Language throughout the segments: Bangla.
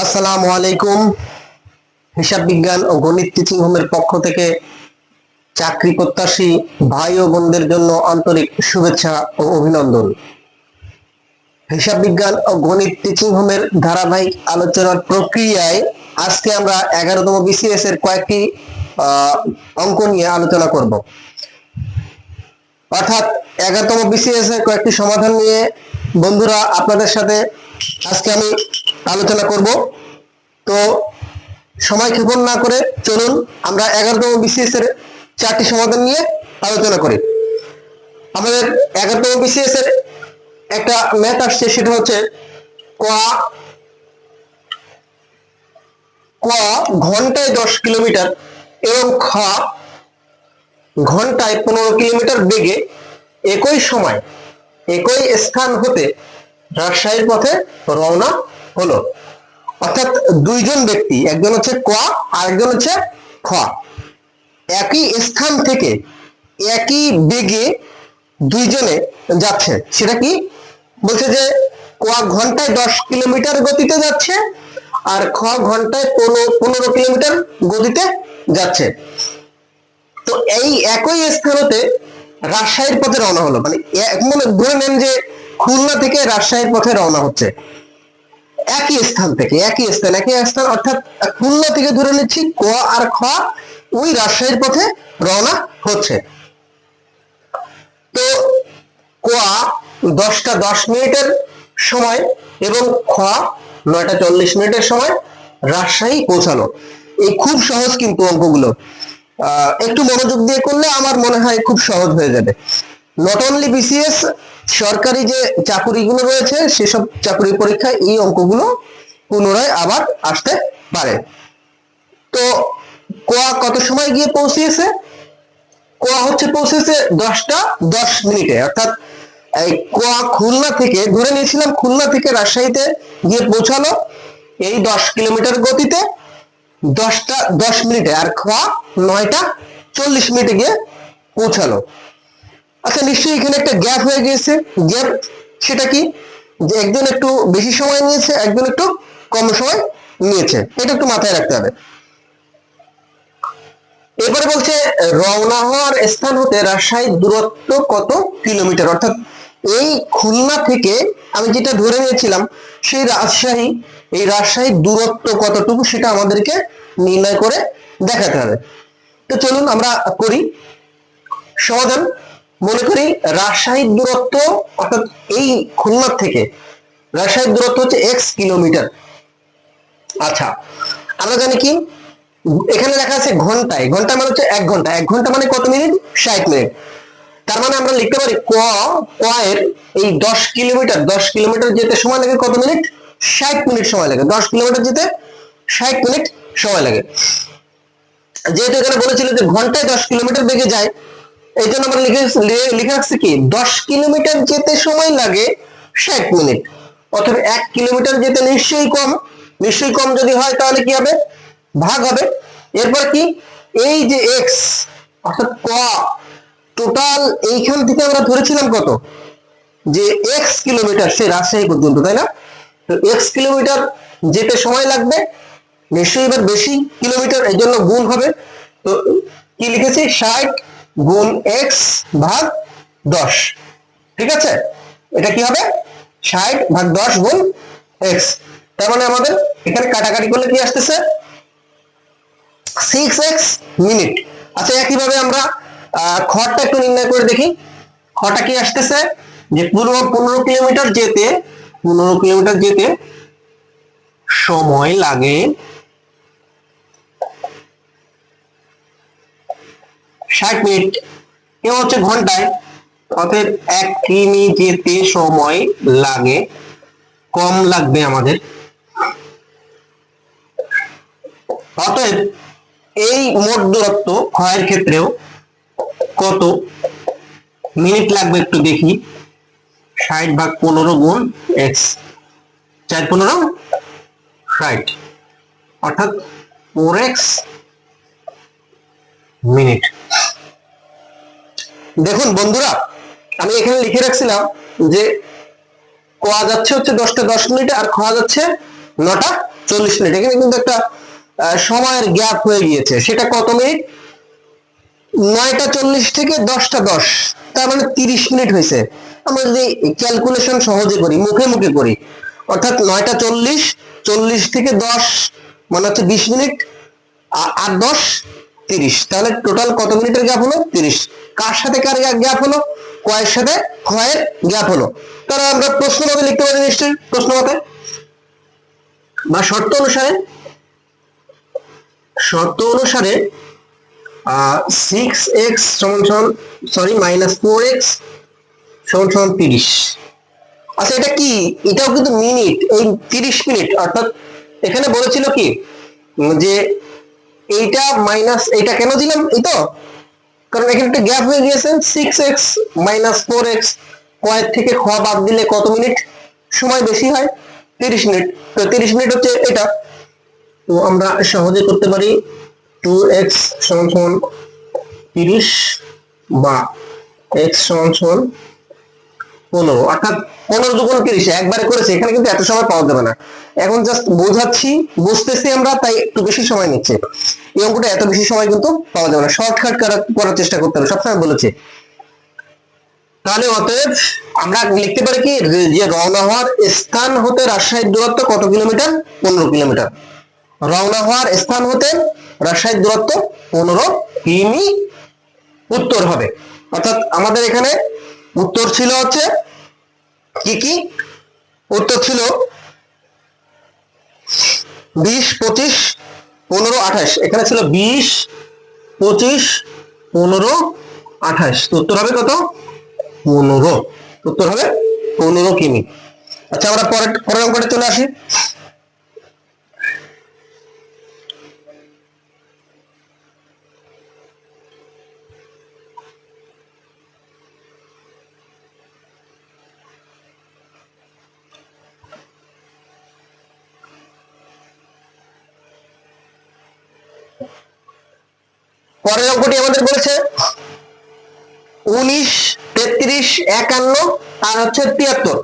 আসসালামু আলাইকুম। হিসাব বিজ্ঞান ও গণিত টিচিং হোমের পক্ষ থেকে চাকরি প্রত্যাশী ভাই ও বোনদের জন্য আন্তরিক শুভেচ্ছা ও অভিনন্দন। হিসাব বিজ্ঞান ও গণিত টিচিং হোমের ধারাবাহিক আলোচনার প্রক্রিয়ায় আজকে আমরা এগারোতম বিসিএস এর কয়েকটি অঙ্ক নিয়ে আলোচনা করব। অর্থাৎ এগারোতম বিসিএস এর কয়েকটি সমাধান নিয়ে বন্ধুরা আপনাদের সাথে আজকে আমি আলোচনা করব। তো সময় ক্ষেপণ না করে চলুন, আমরা এগারোতম বিসিএস এর চারটি সমাধান নিয়ে আলোচনা করি। আমাদের এগারোতম বিসিএস এর একটা ম্যাথ আসছে, সেটা হচ্ছে ক ক ঘন্টায় দশ কিলোমিটার এবং খ ঘন্টায় পনেরো কিলোমিটার বেগে একই সময়, একই স্থান হতে রাজশাহীর পথে রওনা হলো। অর্থাৎ দুইজন ব্যক্তি, একজন হচ্ছে ক আর একজন হচ্ছে খ। একই স্থান থেকে একই বেগে দুইজনে যাচ্ছে। সেটা কি? বলছে যে ক ঘন্টায় দশ কিলোমিটার গতিতে যাচ্ছে আর খ ঘন্টায় পনেরো পনেরো কিলোমিটার গতিতে যাচ্ছে। তো এই একই স্থানতে রাজশাহীর পথে রওনা হলো। মানে এক ধরে নেন যে খুলনা থেকে রাজশাহীর পথে রওনা হচ্ছে। একই স্থান থেকে, একই স্থান একই স্থান, অর্থাৎ খুলনা থেকে ধরে নিচ্ছি, ক আর খ ওই রাজশাহীর পথে রওনা হচ্ছে। তো ক দশটা দশ মিনিটের সময় এবং খ নয়টা চল্লিশ মিনিটের সময় রাজশাহী পৌঁছানো। এই খুব সহজ কিন্তু অঙ্কগুলো। একটু মনোযোগ দিয়ে করলে আমার মনে হয় খুব সহজ হয়ে যাবে। নট অনলি বিসিএস সরকারি যে চাকুরিগুলো রয়েছে, সেসব চাকরি পরীক্ষায় এই অঙ্কগুলো পুনরায় আবার আসতে পারে। তো কোয়া কত সময় গিয়ে পৌঁছিয়েছে কোয়া হচ্ছে পৌঁছেছে দশটা দশ মিনিটে। অর্থাৎ এই কোয়া খুলনা থেকে, ধরে নিয়েছিলাম খুলনা থেকে রাজশাহীতে গিয়ে পৌঁছালো এই দশ কিলোমিটার গতিতে দশটা দশ মিনিটে, আর খোয়া নয়টা চল্লিশ মিনিটে গিয়ে পৌঁছালো। আচ্ছা নিশ্চয়ই এখানে একটা গ্যাপ হয়ে গিয়েছে। গ্যাপ সেটা কি? যে একজন একটু বেশি সময় নিয়েছে, একজন একটু কম সময় নিয়েছে। এটা একটু মাথায় রাখতে হবে। এবারে বলছে, রওনা হওয়ার স্থান হতে রাজশাহীর দূরত্ব কত কিলোমিটার? অর্থাৎ এই খুলনা থেকে আমি যেটা ধরে নিয়েছিলাম, সেই রাজশাহী, এই রাজশাহীর দূরত্ব কতটুকু সেটা আমাদেরকে নির্ণয় করে দেখাতে হবে। তো চলুন আমরা করি সমাধান। মনে করি রাজশাহীর দূরত্ব, অর্থাৎ এই খুলনা থেকে রাজশাহীর দূরত্ব হচ্ছে এক্স কিলোমিটার। আচ্ছা আমরা জানি কি? এখানে লেখা আছে ঘন্টায়। ঘণ্টা মানে হচ্ছে এক ঘণ্টা। এক ঘণ্টা মানে কত মিনিট? ষাট মিনিট। তার মানে আমরা লিখতে পারি ক ক এর এই দশ কিলোমিটার দশ কিলোমিটার যেতে সময় লাগে কত মিনিট? ষাট মিনিট সময় লাগে। দশ কিলোমিটার যেতে ষাট মিনিট সময় লাগে। যেহেতু এখানে বলেছিল যে ঘন্টায় দশ কিলোমিটার বেগে যায় এই জন্য আমরা লিখে রাখছি কি? দশ কিলোমিটার যেতে সময় লাগে ষাট মিনিট। অথবা এক কিলোমিটার যেতে নিশ্চয়ই কম। নিশ্চয়ই কম যদি হয় তাহলে কি হবে? ভাগ হবে। এরপর কি? এই যে এক্স অর্থাৎ ক টোটাল এইখান থেকে আমরা ধরেছিলাম কত? যে এক্স কিলোমিটার, সে রাজশাহী পর্যন্ত, তাই না? তো এক্স কিলোমিটার যেতে সময় লাগবে। নিশ্চয়ই এবার বেশি কিলোমিটার এই জন্য গুণ হবে। তো কি লিখেছি? ষাট গুণ এক্স ভাগ দশ। ঠিক আছে? এটা কি হবে? ষাট ভাগ দশ গুণ এক্স। তার মানে আমাদের এখানে কাটাকাটি করলে কি আসতেছে? Six x minute. আচ্ছা একইভাবে আমরা খড়টা একটু নির্ণয় করে দেখি। খটা কি আসতেছে? যে পনেরো পনেরো কিলোমিটার যেতে, পনেরো কিলোমিটার যেতে সময় লাগে ষাট মিনিট। কেউ হচ্ছে ঘন্টায়। অতএব এক কিমি যেতে সময় লাগে, কম লাগবে আমাদের। অতএব এই মোট দূরত্ব ক্ষয়ের ক্ষেত্রেও কত মিনিট লাগবে একটু দেখি। ষাট ভাগ পনেরো গুণ এক্স। চার পনেরো? ষাট। অর্থাৎ ফোর এক্স মিনিট। দেখুন বন্ধুরা, আমি এখানে লিখে রাখছিলাম যে কোয়া যাচ্ছে হচ্ছে দশটা দশ মিনিটে আর খাওয়া যাচ্ছে নটা চল্লিশ মিনিট। এখানে কিন্তু একটা সময়ের গ্যাপ হয়ে গিয়েছে। সেটা কত মিনিট? নয়টা চল্লিশ থেকে দশটা দশ, তার মানে তিরিশ মিনিট হয়েছে। আমরা যদি ক্যালকুলেশন সহজে করি, মুখে মুখে করি, অর্থাৎ নয়টা চল্লিশ চল্লিশ থেকে দশ মানে হচ্ছে বিশ মিনিট আর দশ তিরিশ। তাহলে টোটাল কত মিনিটের গ্যাপ হলো? তিরিশ। কার সাথে কার গ্যাপ হলো? কয়ের সাথে ক্ষয়ের গ্যাপ হলো। তাহলে আমরা প্রশ্ন মতে লিখতে পারি নিশ্চয়ই, প্রশ্ন মতে বা শর্ত অনুসারে শর্ত অনুসারে সিক্স এক্স সমান সমান সরি মাইনাস ফোর এক্স সমান সমান তিরিশ। আচ্ছা এটা কি? এটাও কিন্তু মিনিট এই তিরিশ মিনিট, অর্থাৎ এখানে বলেছিল কি? যে এইটা মাইনাস এইটা কেন দিলাম? এই তো? কারণ এখানে একটা গ্যাপ হয়ে গিয়েছে six x minus four x কয়েক থেকে খ বাদ দিলে কত মিনিট? সময় বেশি হয়, তিরিশ মিনিট। তো তিরিশ মিনিট হচ্ছে এটা। তো আমরা সহজে করতে পারি টু এক্স সমান সমান তিরিশ বা এক্স সমান সমান পনেরো, অর্থাৎ পনেরো দুগুণ তিরিশ, একবারে করেছে, এখানে কিন্তু এত সময় পাওয়া যাবে না। এখন জাস্ট বোঝাচ্ছি, বুঝতেছি আমরা, তাই একটু বেশি সময় নিচ্ছে। এই অঙ্কটা এত বেশি সময় কিন্তু পাওয়া যাবে না। শর্টকাট করার চেষ্টা করতে হবে, সবসময় বলেছি। তাহলে অতএব আমরা লিখতে পারি কি, যে রওনা হওয়ার স্থান হতে রাজশাহীর দূরত্ব কত কিলোমিটার? পনেরো কিলোমিটার। রওনা হওয়ার স্থান হতে রাজশাহীর দূরত্ব পনেরো কিমি উত্তর হবে। অর্থাৎ আমাদের এখানে উত্তর ছিল হচ্ছে কি কি? উত্তর ছিল বিশ, পঁচিশ, পনেরো, আঠাশ। এখানে ছিল বিশ, পঁচিশ, পনেরো, আঠাশ। উত্তর হবে কত? পনেরো। উত্তর হবে পনেরো কিমি। আচ্ছা আমরা পরের পরের অঙ্কটা চলে আসি। পরের অঙ্কটি আমাদের বলেছে উনিশ, তেত্রিশ, একান্ন আর হচ্ছে তিয়াত্তর।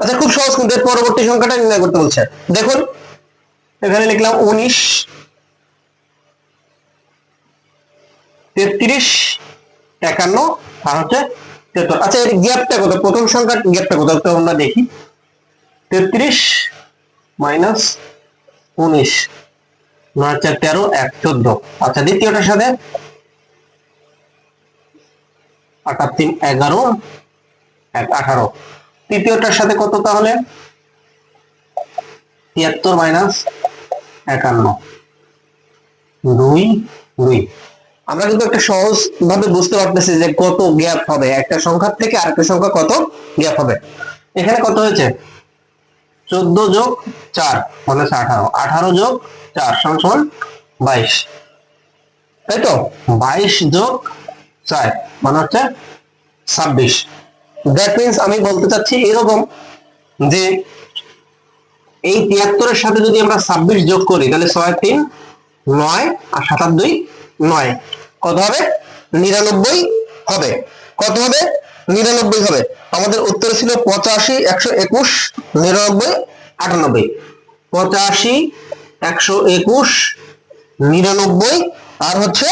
আচ্ছা খুব সহজ কিন্তু পরবর্তী সংখ্যাটা নির্ণয় করতে বলছে। দেখুন, এখানে লিখলাম উনিশ, তেত্রিশ, একান্ন আর হচ্ছে তেত্তর আচ্ছা এর গ্যাপটা কত? প্রথম সংখ্যার গ্যাপটা কত? আমরা দেখি। তেত্রিশ মাইনাস উনিশ। নয় চার তেরো, এক চোদ্দ। আচ্ছা দ্বিতীয়টার সাথে তিন, এগারো, এক আঠারো। তৃতীয়টার সাথে কত তাহলে? তিয়াত্তর মাইনাস একান্ন। দুই দুই। আমরা কিন্তু একটা সহজ ভাবে বুঝতে পারতেছি যে কত গ্যাপ হবে। একটা সংখ্যার থেকে আরেকটা সংখ্যা কত গ্যাপ হবে। এখানে কত হয়েছে? চোদ্দ যোগ চার হচ্ছে আঠারো। আঠারো যোগ চার সমান বাইশ। তাই তো? বাইশ যোগ চার মানে হচ্ছে ছাব্বিশ। দ্যাট মিনস আমি বলতে চাচ্ছি এরকম যে এই তিয়াত্তরের সাথে যদি আমরা ছাব্বিশ যোগ করি, তাহলে ছয়, তিন, নয় আর সাতার নয়। কত হবে? নিরানব্বই হবে। কত হবে? নিরানব্বই হবে। আমাদের উত্তর ছিল পঁচাশি, একশো একুশ, নিরানব্বই, আটানব্বই। পঁচাশি, একশো একুশ, নিরানব্বই, আর হচ্ছে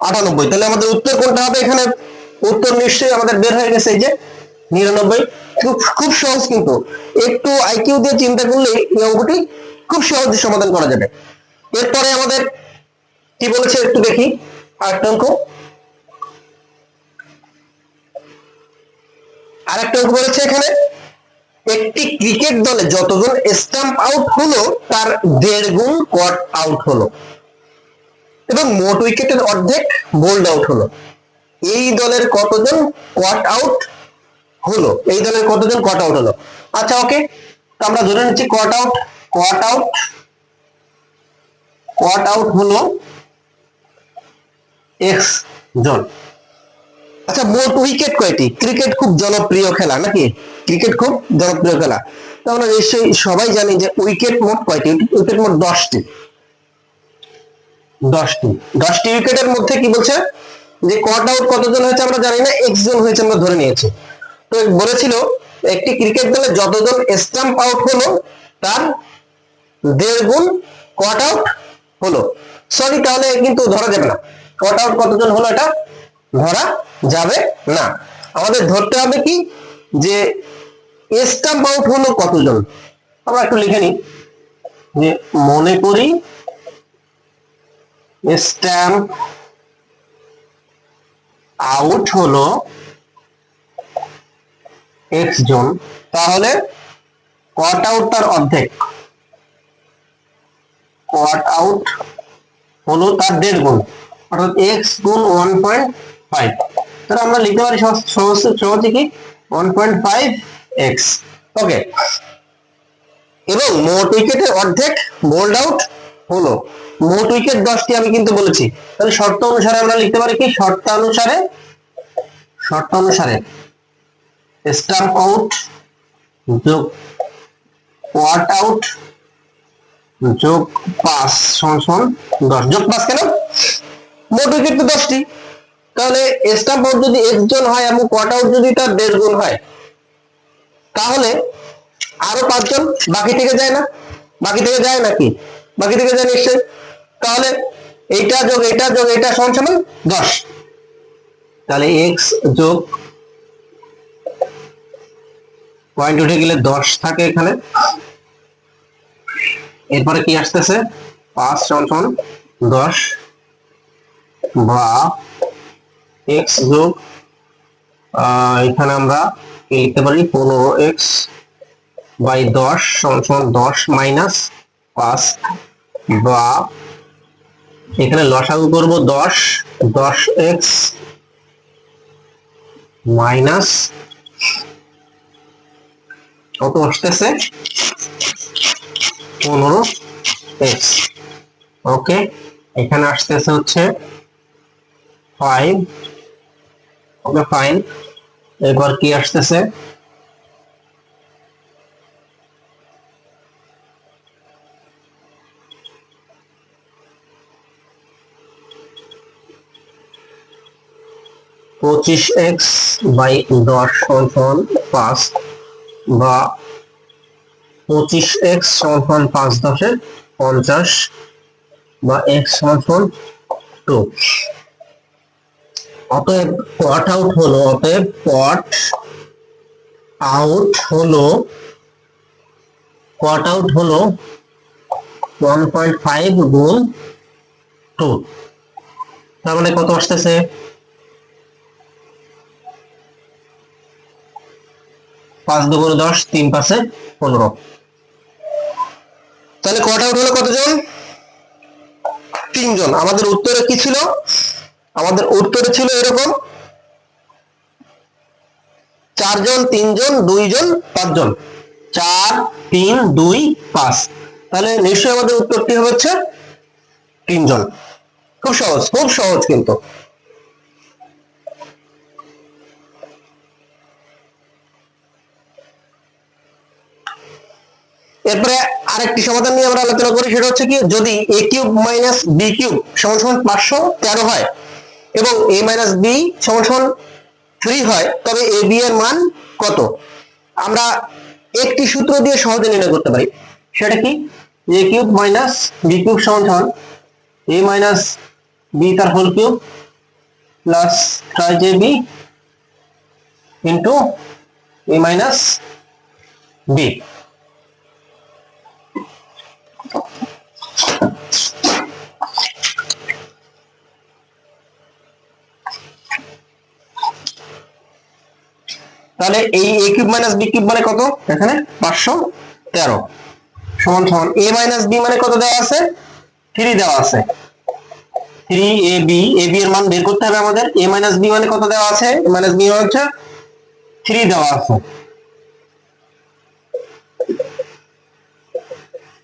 আটানব্বই। তাহলে আমাদের উত্তর কোনটা হবে এখানে? উত্তর নিশ্চয়ই আমাদের বের হয়ে গেছে এই যে নিরানব্বই। খুব খুব সহজ কিন্তু। একটু আইকিউ দিয়ে চিন্তা করলে এই অঙ্কটি খুব সহজে সমাধান করা যাবে। এরপরে আমাদের কি বলেছে একটু দেখি। আরেকটা অঙ্ক। আরেকটা অঙ্ক বলেছে এখানে। একটি ক্রিকেট দলে যতজন স্টাম্প আউট হলো, তার দেড় গুণ কট আউট হলো। এবং মোট উইকেটের অর্ধেক বোল্ড আউট হলো। এই দলের কতজন কট আউট হলো? এই দলের কতজন কট আউট হলো? আচ্ছা ওকে তো আমরা ধরে নিচ্ছি caught out caught out caught out হলো এক্স জন। আচ্ছা মোট উইকেট কয়টি? ক্রিকেট খুব জনপ্রিয় খেলা নাকি? ক্রিকেট খুব জনপ্রিয় খেলা। তো আমরা নিশ্চয়ই সবাই জানি যে উইকেট মোট কয়টি? উইকেট মোট দশটি। দশটি। দশটি উইকেটের মধ্যে কি বলছে? যে কট আউট কতজন হয়েছে আমরা জানি না এক্স জন হয়েছে আমরা ধরে নিয়েছি। তো বলেছিল, একটি ক্রিকেট দলে যতজন স্টাম্প আউট হলো, তার দেড় গুণ কট আউট হলো। সরি তাহলে কিন্তু ধরা যাবে না। কট আউট কতজন হলো এটা? ধরা যাবে না। আমাদের ধরতে হবে কি? যে স্টাম্প আউট হলো কতজন? আমরা একটু লিখে নিই। যে মনে করি স্ট্যাম্প আউট হলো এক্স জন। তাহলে কট আউট তার অর্ধেক। কট আউট হলো তার দেড় গুণ। অর্থাৎ এক্স গুণ ওয়ান পয়েন্ট ফাইভ তাহলে আমরা লিখতে পারি সহজ কি? One point five x okay এবং মোট উইকেটের অর্ধেক বোল্ড আউট হলো। মোট উইকেট দশটি আমি কিন্তু বলেছি। তাহলে শর্ত অনুসারে আমরা লিখতে পারি কি? শর্ত অনুসারে শর্ত অনুসারে স্টাম্প আউট, যোগ ওয়াট আউট, যোগ পাঁচ, সমান সমান দশ। যোগ পাঁচ কেন? মোট উইকেট তো দশটি। তাহলে স্টাম্প আউট যদি এক জন হয় এবং কোয়াট আউট যদি তার দেড় গুণ হয়, তাহলে আরও পাঁচজন বাকি থেকে যায় না। বাকি থেকে যায় নাকি বাকি থেকে যায় নিশ্চয় তাহলে এইটা যোগ এটা যোগ এটা সমান সমান দশ। তাহলে এক্স যোগ পয়েন্ট উঠে গেলে দশ থাকে এখানে। এরপরে কি আসতেছে? পাঁচ সমান সমান দশ বা এক্স যোগ এখানে আমরা লিখতে পারি? পনেরো এক্স বাই দশ সমান দশ মাইনাস পাঁচ বা এখানে লসাগু করব দশ দশ এক্স মাইনাস কত আসতেছে? পনেরো এক্স ওকে এখানে আসতেছে হচ্ছে ফাইভ ওকে ফাইন এরপর কি আসতেছে? পঁচিশ এক্স বাই দশ সমান পাঁচ বা পঁচিশ এক্স সমান পাঁচ দশে পঞ্চাশ বা এক্স সমান টু অতএব পট আউট হলো, অতএব পট আউট হলো পট আউট হলো ওয়ান পয়েন্ট ফাইভ গুণ টু তার মানে কত আসতেছে? পাঁচ দুগুণ দশ, তিন পাশে পনেরো। তাহলে কট আউট হলো কতজন? তিনজন। আমাদের উত্তরে কি ছিল? আমাদের উত্তর ছিল এরকম। চারজন, তিনজন, দুইজন, পাঁচজন। চার, তিন, দুই, পাঁচ। তাহলে নিশ্চয়ই আমাদের উত্তরটি হচ্ছে তিনজন। খুব সহজ খুব সহজ কিন্তু। এরপরে আরেকটি সমাধান নিয়ে আমরা আলোচনা করি, সেটা হচ্ছে কি, যদি a cube minus b cube সমান সমান পাঁচশো তেরো হয় এবং এ মাইনাস বি সমান সমান থ্রি হয়, তবে এ বি এর মান কত? আমরা একটি সূত্র দিয়ে সহজে নির্ণয় করতে পারি। সেটা কি? A cube minus b cube সমান সমান এ মাইনাস বি তার whole cube plus three J b into a minus b তাহলে এই a cube minus b cube মানে কত? এখানে পাঁচশো তেরো। সমান সমান এ মাইনাস বি মানে কত দেওয়া আছে? থ্রি দেওয়া আছে। Three a b a b এর মান বের করতে হবে আমাদের। এ মাইনাস বি মানে কত দেওয়া আছে? এ মাইনাস বি মানে হচ্ছে থ্রি দেওয়া আছে।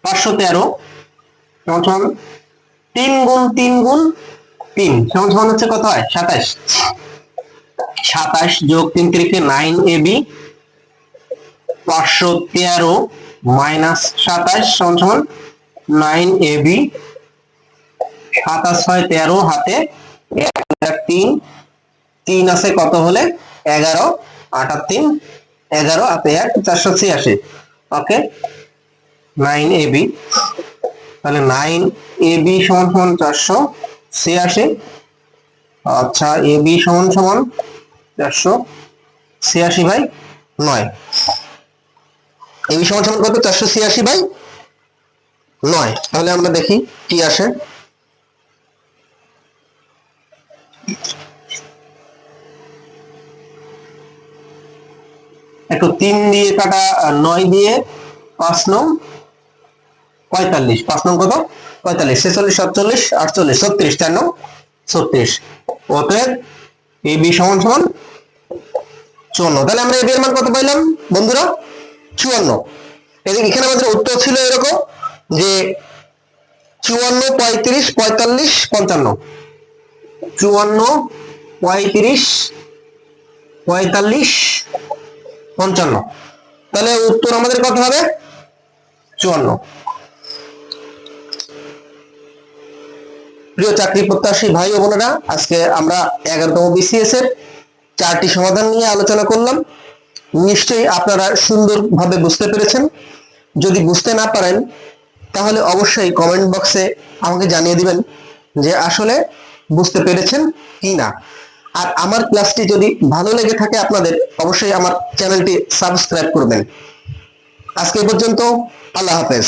পাঁচশো তেরো, সমান সমান তিন গুণ তিন গুণ তিন, সমান সমান হচ্ছে কত হয়? সাতাশ। সাতাশ যোগ তিন তিরিখে নাইন এ বি পাঁচশো তেরো মাইনাস সাতাশ সমান সমান নাইন এ বি সাতাশ হয় তেরো হাতে তিন তিন আছে কত হলে? এগারো আট আর তিন, এগারো হাতে এক, চারশো ছিয়াশি। ওকে নাইন এ বি তাহলে নাইন এ বি সমান সমান চারশো ছিয়াশি। আচ্ছা এ বি সমান সমান চারশো ছিয়াশি বাই নয়। এ বি সমান সমান কত চারশো ছিয়াশি বাই নয়। তাহলে আমরা দেখি কি আসে। একটু তিন দিয়ে কাটা নয় দিয়ে পাঁচ নং পঁয়তাল্লিশ। পাঁচ নং কত? পঁয়তাল্লিশ। ছেচল্লিশ, সাতচল্লিশ, আটচল্লিশ, ছত্রিশ, চার নং ছত্রিশ। অতএব এ বি সমান সমান চুয়ান্ন। তাহলে আমরা এ বি এর মান কত পাইলাম? বন্ধুরা, চুয়ান্ন। এখানে আমাদের উত্তর ছিল এরকম যে চুয়ান্ন পঁয়ত্রিশ পঁয়তাল্লিশ পঞ্চান্ন। চুয়ান্ন পঁয়ত্রিশ পঁয়তাল্লিশ পঞ্চান্ন। তাহলে উত্তর আমাদের কত হবে? চুয়ান্ন। প্রিয় চাকরি প্রত্যাশী ভাই ও বোনেরা, আজকে আমরা এগারোতম বিসিএস এর চারটি সমাধান নিয়ে আলোচনা করলাম। নিশ্চয়ই আপনারা সুন্দরভাবে বুঝতে পেরেছেন। যদি বুঝতে না পারেন, তাহলে অবশ্যই কমেন্ট বক্সে আমাকে জানিয়ে দিবেন যে আসলে বুঝতে পেরেছেন কি না। আর আমার ক্লাসটি যদি ভালো লেগে থাকে আপনাদের, অবশ্যই আমার চ্যানেলটি সাবস্ক্রাইব করবেন। আজকে পর্যন্ত, আল্লাহ হাফেজ।